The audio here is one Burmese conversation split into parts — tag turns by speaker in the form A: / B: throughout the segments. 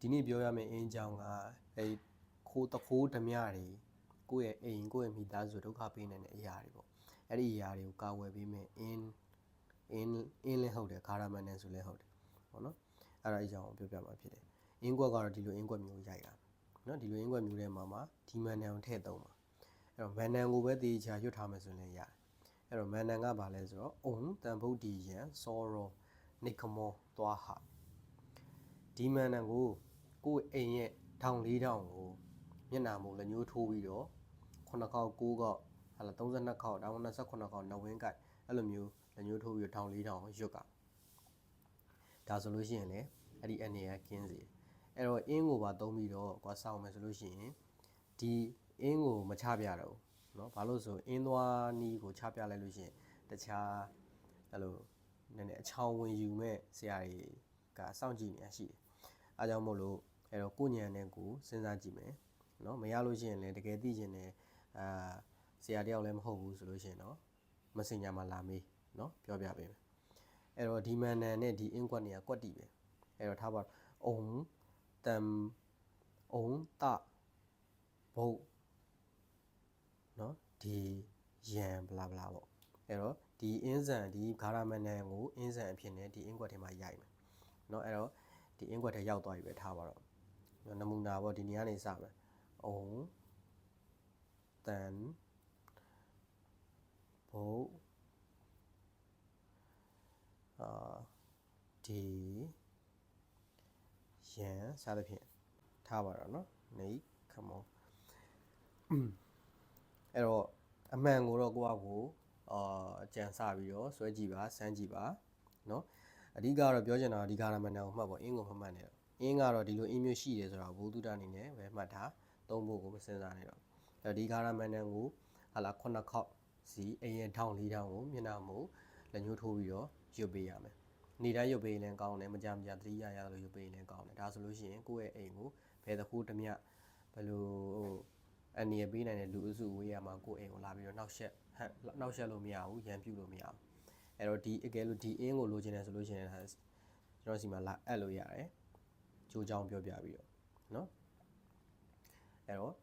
A: ဒီနေ့ပြောရမယ့်အင်းကြောင်းကအဲခိုးတခိုးဓမြတွေကိုယ့်ရဲ့အိမ်ကိုယ့်ရဲ့မိသားစုဒုက္ခပေးနိုင်တဲ့အရာတွေပေါ့အဲ့ဒီအရာတွေကိုကာဝယ်ပေးမယ်အင်းအင်းအင်းလည်းဟုတ်တယ်ဂါရမန်နဲ့ဆိုလည်းဟုတ်တယ်ပေါ့နော်အဲ့ဒါအကြောင်းကိုပြောပြမှာဖြစ်တယ်အင်းကွက်ကတော့ဒီလိုအင်းကွက်မျိုးရိုက်တာနော်ဒီလိုအင်းကွက်မျိုးထဲမှာမှာဒီမန်နံကိုထည့်သုံးပါအဲ့တော့မန်နံကိုပဲတေချာရွတ်ထားမယ်ဆိုရင်လည်းရတယ်အဲ့တော့မန်နံကဘာလဲဆိုတော့အုံတန်ဗုဒ္ဓီယံစောရောနိခမောသွားဟာဒီမန်နံကို ကိုယ့်အိမ်ရဲ့ထောင်လေးထောင်ကိုမျက်နှာမူလက်ညှိုးထိုးပြီးတော့9ခေါက်9ခေါက်ဟာလာ32ခေါက်တောင်း29ခေါက်နဝင်းကိုက်အဲ့လိုမျိုးလက်ညှိုးထိုးပြီးတော့ထောင်လေးထောင်ရွတ်ကဒါဆိုလို့ရှိရင်လည်းအဲ့ဒီအနေရကင်းစီအဲ့တော့အင်းကိုပါသုံးပြီးတော့ကွာစောင့်မယ်ဆိုလို့ရှိရင်ဒီအင်းကိုမချပြတော့ဘူးเนาะဘာလို့ဆိုအင်းသွားနီးကိုချပြလိုက်လို့ရှိရင်တခြားအဲ့လိုနည်းနည်းအချောင်းဝင်ယူမဲ့ဆရာတွေကစောင့်ကြည့်နေရရှိတယ် အားကြောင့်မို့လို့ အဲ့တော့ကိုညံနဲ့ကိုစဉ်းစားကြည့်မယ်နော်မရလို့ရှိရင်လည်းတကယ်သိချင်တယ်အာဆရာတယောက်လည်းမဟုတ်ဘူးဆိုလို့ရှိရင်တော့မစင်ညာမှာလာမေးနော်ပြောပြပေးမယ်အဲ့တော့ဒီမန်နန်နဲ့ဒီအင်ကွက်နေရာကွက်တီပဲအဲ့တော့ထားပါအုံတမ်အုံတဘုတ်နော်ဒီယံဘလာဘလာပေါ့အဲ့တော့ဒီအင်းဆန်ဒီဂါရမန်နန်ကိုအင်းဆန်အဖြစ်နဲ့ဒီအင်ကွက်ထဲမှာရိုက်မယ်နော်အဲ့တော့ဒီအင်ကွက်ထဲရောက်သွားပြီပဲထားပါတော့ နမူနာပေါ့ဒီနေရာနေစမယ်အုံတန်ဘုတ်အာဒီရန်စသဖြင့်ထားပါတော့เนาะနေခမောအဲ့တော့အမှန်ကိုတော့ကိုယ့်အကိုအာကြံစပြီးတော့ဆွဲကြည့်ပါစမ်းကြည့်ပါเนาะ အဓိကတော့ပြောချင်တာကဒီဂါရမန်နံကိုမှတ်ပေါ့အင်းကိုမမှတ်နဲ့တော့ အင်းကတော့ဒီလိုအင်းမျိုးရှိတယ်ဆိုတော့ဘုသူတ္တအနေနဲ့ပဲမှတ်ထားသုံးဖို့ကိုမစင်စားနဲ့တော့အဲဒီဂါရမန်နံကိုဟာလာခုနှစ်ခေါက်စီအရင်ထောင်းလေးထောင်းကိုမျက်နှာမူလက်ညှိုးထိုးပြီးတော့ရွတ်ပေးရမယ်နေတိုင်းရွတ်ပေးရင်လည်းကောင်းတယ်မကြမကြသတိရရလို့ရွတ်ပေးရင်လည်းကောင်းတယ်ဒါဆိုလို့ရှိရင်ကိုယ့်ရဲ့အိမ်ကိုဘယ်တစ်ခုတစ်မျှဘယ်လိုဟိုအနေရပေးနိုင်တဲ့လူအစုဝေးရမှာကိုယ့်အိမ်ကိုလာပြီးတော့နောက်ဆက်ဟန်နောက်ဆက်လို့မရဘူးရန်ပြုတ်လို့မရဘူးအဲ့တော့ဒီအကယ်လို့ဒီအင်းကိုလိုချင်တယ်ဆိုလို့ရှိရင်ဒါကျွန်တော်စီမှာလာအပ်လို့ရတယ် ကြိုးချောင်းပြောပြပြီးတော့เนาะအဲ့တော့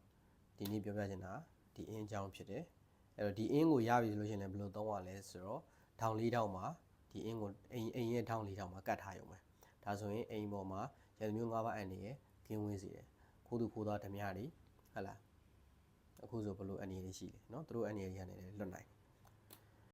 A: ဒီနေ့ပြောပြချင်တာဒီအင်းအကြောင်းဖြစ်တယ်အဲ့တော့ဒီအင်းကိုရပြီဆိုလို့ရှိရင်လည်းဘယ်လိုသုံးရလဲဆိုတော့ထောင်လေးထောင်မှာဒီအင်းကိုအိမ်အိမ်ရဲ့ထောင်လေးထောင်မှာကတ်ထားရုံပဲဒါဆိုရင်အိမ်ပေါ်မှာရန်မျိုး၅ပါးအန်နေရကင်းဝေးစေတယ်ခိုးသူခိုးသားဓမြတွေဟဟလားအခုဆိုဘယ်လိုအန်နေတွေရှိလဲเนาะသူတို့အန်နေတွေကနေလည်းလွတ်နိုင်တယ်